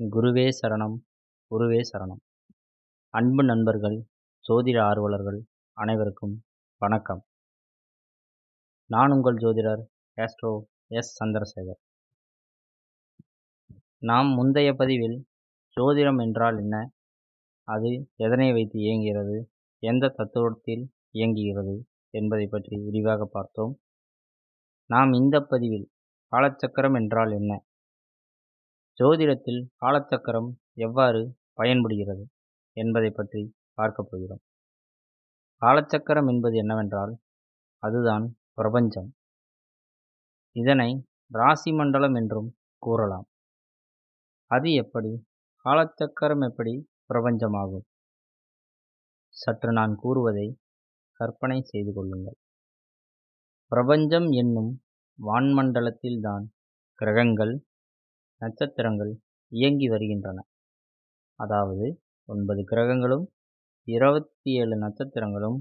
குருவே சரணம் குருவே சரணம். அன்பு நண்பர்கள் ஜோதிட ஆர்வலர்கள் அனைவருக்கும் வணக்கம். நான் உங்கள் ஜோதிடர் ஆஸ்ட்ரோ எஸ். சந்திரசேகர். நாம் முந்தைய பதிவில் ஜோதிடம் என்றால் என்ன? அது எதனை வைத்து இயங்குகிறது? எந்த தத்துவத்தில் இயங்குகிறது? என்பதை பற்றி விரிவாக பார்த்தோம். நாம் இந்த பதிவில் காலச்சக்கரம் என்றால் என்ன? ஜோதிடத்தில் காலச்சக்கரம் எவ்வாறு பயன்படுகிறது என்பதை பற்றி பார்க்கப் போகிறோம். காலச்சக்கரம் என்பது என்னவென்றால் அதுதான் பிரபஞ்சம். இதனை ராசி மண்டலம் என்றும் கூறலாம். அது எப்படி? காலச்சக்கரம் எப்படி பிரபஞ்சமாகும்? சற்று நான் கூறுவதை கற்பனை செய்து கொள்ளுங்கள். பிரபஞ்சம் என்னும் வான்மண்டலத்தில்தான் கிரகங்கள் நட்சத்திரங்கள் இயங்கி வருகின்றன. அதாவது ஒன்பது கிரகங்களும் இருபத்தி ஏழு நட்சத்திரங்களும்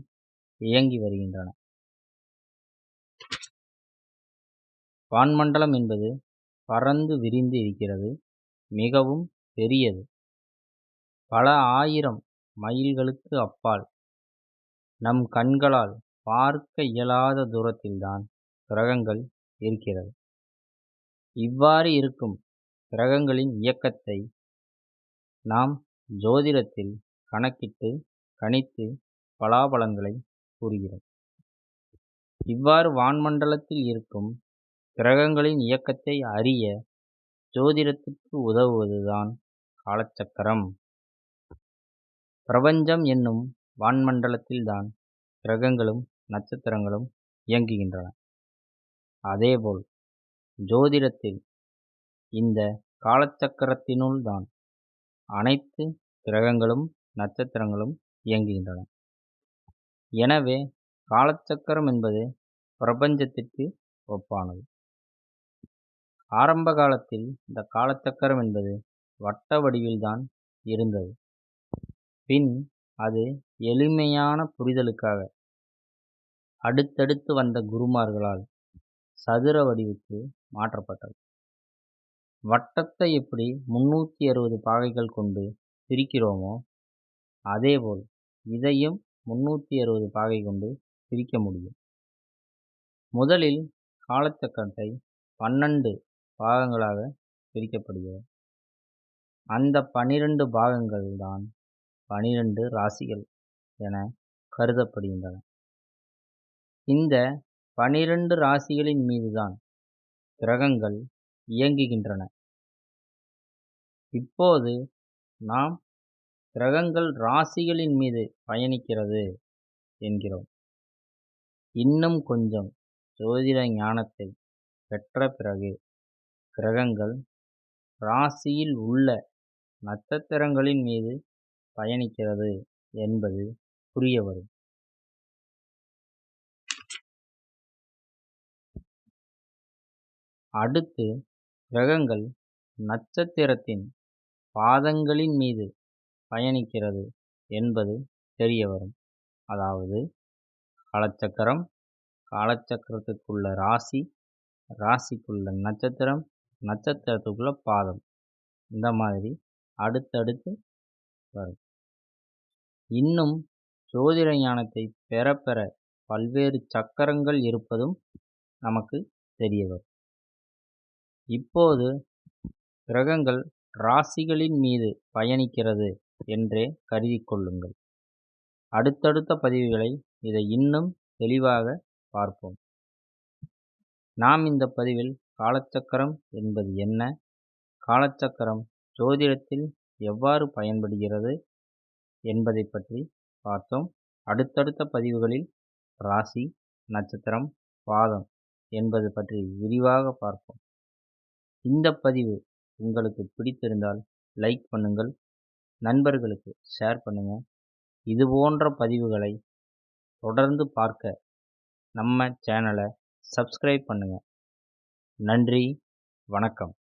இயங்கி வருகின்றன. வான்மண்டலம் என்பது பறந்து விரிந்து இருக்கிறது மிகவும் பெரியது. பல ஆயிரம் மைல்களுக்கு அப்பால் நம் கண்களால் பார்க்க இயலாத தூரத்தில்தான் கிரகங்கள் இருக்கிறது. இவ்வாறு இருக்கும் கிரகங்களின் இயக்கத்தை நாம் ஜோதிடத்தில் கணக்கிட்டு கணித்து பலாபலன்களை கூறுகிறோம். இவ்வாறு வான்மண்டலத்தில் இருக்கும் கிரகங்களின் இயக்கத்தை அறிய ஜோதிடத்துக்கு உதவுவதுதான் காலச்சக்கரம். பிரபஞ்சம் என்னும் வான்மண்டலத்தில்தான் கிரகங்களும் நட்சத்திரங்களும் இயங்குகின்றன. அதேபோல் ஜோதிடத்தில் இந்த காலச்சக்கரத்தினுள் தான் அனைத்து கிரகங்களும் நட்சத்திரங்களும் இயங்குகின்றன. எனவே காலச்சக்கரம் என்பது பிரபஞ்சத்திற்கு ஒப்பானது. ஆரம்ப காலத்தில் இந்த காலச்சக்கரம் என்பது வட்ட வடிவில்தான் இருந்தது. பின் அது எளிமையான புரிதலுக்காக அடுத்தடுத்து வந்த குருமார்களால் சதுர வடிவுக்கு மாற்றப்பட்டது. வட்டத்தை எப்படி முன்னூற்றி அறுபது பாகைகள் கொண்டு பிரிக்கிறோமோ அதேபோல் இதையும் முந்நூற்றி அறுபது பாகை கொண்டு பிரிக்க முடியும். முதலில் காலச்சக்கரத்தை பன்னெண்டு பாகங்களாக பிரிக்கப்படுகிறது. அந்த பனிரெண்டு பாகங்கள் தான் பனிரெண்டு ராசிகள் என கருதப்படுகின்றன. இந்த பனிரெண்டு ராசிகளின் மீதுதான் கிரகங்கள் இயங்குகின்றன. இப்போது நாம் கிரகங்கள் ராசிகளின் மீது பயணிக்கிறது என்கிறோம். இன்னும் கொஞ்சம் ஜோதிட ஞானத்தை பெற்ற பிறகு கிரகங்கள் ராசியில் உள்ள நட்சத்திரங்களின் மீது பயணிக்கிறது என்பது புரிய வரும். அடுத்து கிரகங்கள் நட்சத்திரத்தின் பாதங்களின் மீது பயணிக்கிறது என்பது தெரிய வரும் அதாவது காலச்சக்கரம் காலச்சக்கரத்துக்குள்ள ராசி ராசிக்குள்ள நட்சத்திரம் நட்சத்திரத்துக்குள்ள பாதம். இந்த மாதிரி அடுத்தடுத்து வரும். இன்னும் ஜோதிட ஞானத்தை பெற பெற பல்வேறு சக்கரங்கள் இருப்பதும் நமக்கு தெரிய வரும் இப்போது கிரகங்கள் ராசிகளின் மீது பயணிக்கிறது என்றே கருதி கொள்ளுங்கள். அடுத்தடுத்த பதிவுகளை இதை இன்னும் தெளிவாக பார்ப்போம். நாம் இந்த பதிவில் காலச்சக்கரம் என்பது என்ன? காலச்சக்கரம் ஜோதிடத்தில் எவ்வாறு பயன்படுகிறது என்பதை பற்றி பார்த்தோம். அடுத்தடுத்த பதிவுகளில் ராசி நட்சத்திரம் பாதம் என்பது பற்றி விரிவாக பார்ப்போம். இந்த பதிவு உங்களுக்கு பிடித்திருந்தால் லைக் பண்ணுங்கள் நண்பர்களுக்கு ஷேர் பண்ணுங்கள் இது போன்ற பதிவுகளை தொடர்ந்து பார்க்க நம்ம சேனலை சப்ஸ்கிரைப் பண்ணுங்கள் நன்றி வணக்கம்.